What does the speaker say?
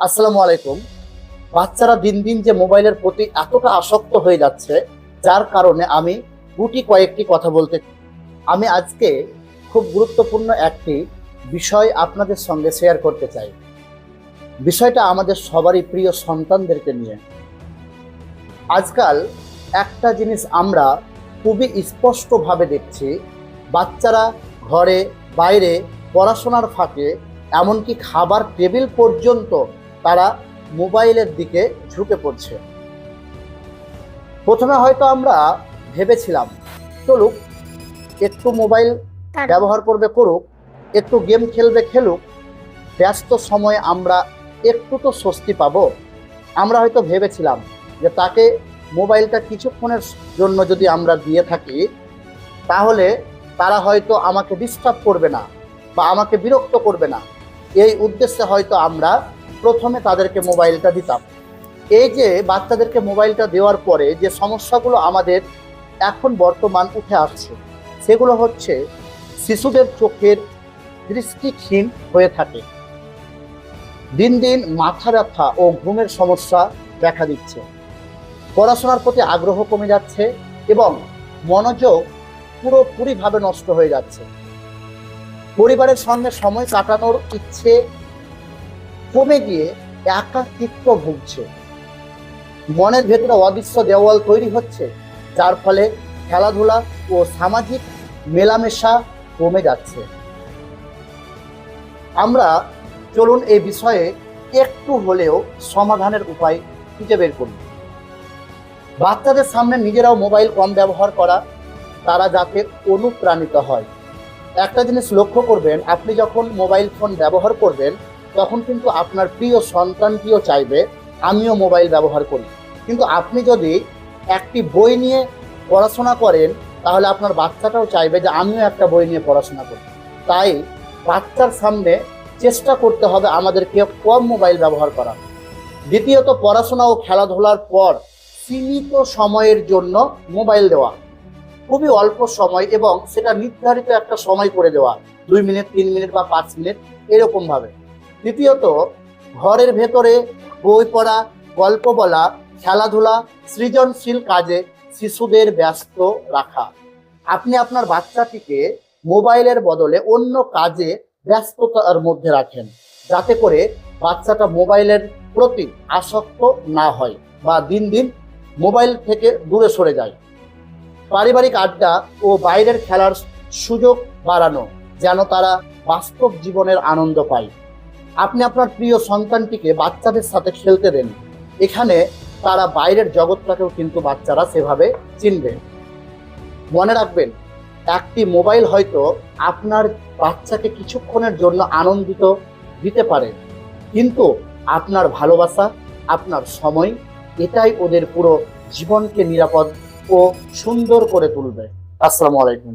আসসালামু আলাইকুম। বাচ্চারা দিন দিন যে মোবাইলের প্রতি এতটা আসক্ত হয়ে যাচ্ছে, যার কারণে আমি গুটি কয়েকটি কথা বলতে আমি আজকে খুব গুরুত্বপূর্ণ একটি বিষয় আপনাদের সঙ্গে শেয়ার করতে চাই। বিষয়টা আমাদের সবারই প্রিয় সন্তানদেরকে নিয়ে। আজকাল একটা জিনিস আমরা খুবই স্পষ্টভাবে দেখছি, বাচ্চারা ঘরে, বাইরে, পড়াশোনার ফাঁকে, এমনকি খাবার টেবিল পর্যন্ত তারা মোবাইলের দিকে ঝুঁকে পড়ছে। প্রথমে হয়তো আমরা ভেবেছিলাম চলুক একটু মোবাইল ব্যবহার করবে করুক একটু গেম খেলবে খেলুক ব্যস্ত সময়ে আমরা একটু তো স্বস্তি পাবো। আমরা হয়তো ভেবেছিলাম যে তাকে মোবাইলটা কিছুক্ষণের জন্য যদি আমরা দিয়ে থাকি তাহলে তারা হয়তো আমাকে ডিস্টার্ব করবে না বা আমাকে বিরক্ত করবে না। এই উদ্দেশ্যে হয়তো আমরা প্রথমে তাদেরকে মোবাইলটা দিতাম। এই যে বাচ্চাদেরকে মোবাইলটা দেওয়ার পরে যে সমস্যাগুলো আমাদের এখন বর্তমান উঠে আসছে, সেগুলো হচ্ছে শিশুদের চোখের দৃষ্টিহীন হয়ে থাকে। দিন দিন মাথা ব্যথা ও ঘুমের সমস্যা দেখা দিচ্ছে। পড়াশোনার প্রতি আগ্রহ কমে যাচ্ছে এবং মনোযোগ পুরোপুরিভাবে নষ্ট হয়ে যাচ্ছে। পরিবারের সঙ্গে সময় কাটানোর ইচ্ছে কমে গিয়ে একাকিত্ব ভুগছে। মনের ভেতরে অদৃশ্য দেওয়াল তৈরি হচ্ছে, যার ফলে খেলাধুলা ও সামাজিক মেলামেশা কমে যাচ্ছে। আমরা চলুন এই বিষয়ে একটু হলেও সমাধানের উপায় খুঁজে বের করুন বাচ্চাদের সামনে নিজেরাও মোবাইল কম ব্যবহার করা, তারা যাতে অনুপ্রাণিত হয়। একটা জিনিস লক্ষ্য করবেন, আপনি যখন মোবাইল ফোন ব্যবহার করবেন তখন কিন্তু আপনার প্রিয় সন্তানটিও চাইবে, আমিও মোবাইল ব্যবহার করি। কিন্তু আপনি যদি একটি বই নিয়ে পড়াশোনা করেন, তাহলে আপনার বাচ্চাটাও চাইবে যে আমিও একটা বই নিয়ে পড়াশোনা করি। তাই বাচ্চার সামনে চেষ্টা করতে হবে আমাদেরকে কম মোবাইল ব্যবহার করা। দ্বিতীয়ত, পড়াশোনা ও খেলাধুলার পর সীমিত সময়ের জন্য মোবাইল দেওয়া। খুবই অল্প সময় এবং সেটা নির্ধারিত একটা সময় করে দেওয়া। দুই মিনিট, তিন মিনিট বা পাঁচ মিনিট এরকম ভাবে তৃতীয়ত ঘরের ভেতরে বই পড়া, গল্প বলা, খেলাধুলা, সৃজনশীল কাজে শিশুদের ব্যস্ত রাখা। আপনি আপনার বাচ্চাটিকে মোবাইলের বদলে অন্য কাজে ব্যস্ততার মধ্যে রাখেন, যাতে করে বাচ্চাটা মোবাইলের প্রতি আসক্ত না হয় বা দিন দিন মোবাইল থেকে দূরে সরে যায়। পারিবারিক আড্ডা ও বাইরের খেলার সুযোগ বাড়ানো যেন তারা বাস্তব জীবনের আনন্দ পায়। আপনি আপনার প্রিয় সন্তানটিকে বাচ্চাদের সাথে খেলতে দেন। এখানে তারা বাইরের জগৎটাকেও কিন্তু বাচ্চারা সেভাবে চিনবে। মনে রাখবেন, একটি মোবাইল হয়তো আপনার বাচ্চাকে কিছুক্ষণের জন্য আনন্দিত দিতে পারে, কিন্তু আপনার ভালোবাসা, আপনার সময়, এটাই ওদের পুরো জীবনকে নিরাপদ ও সুন্দর করে তুলবে। আসসালামু আলাইকুম।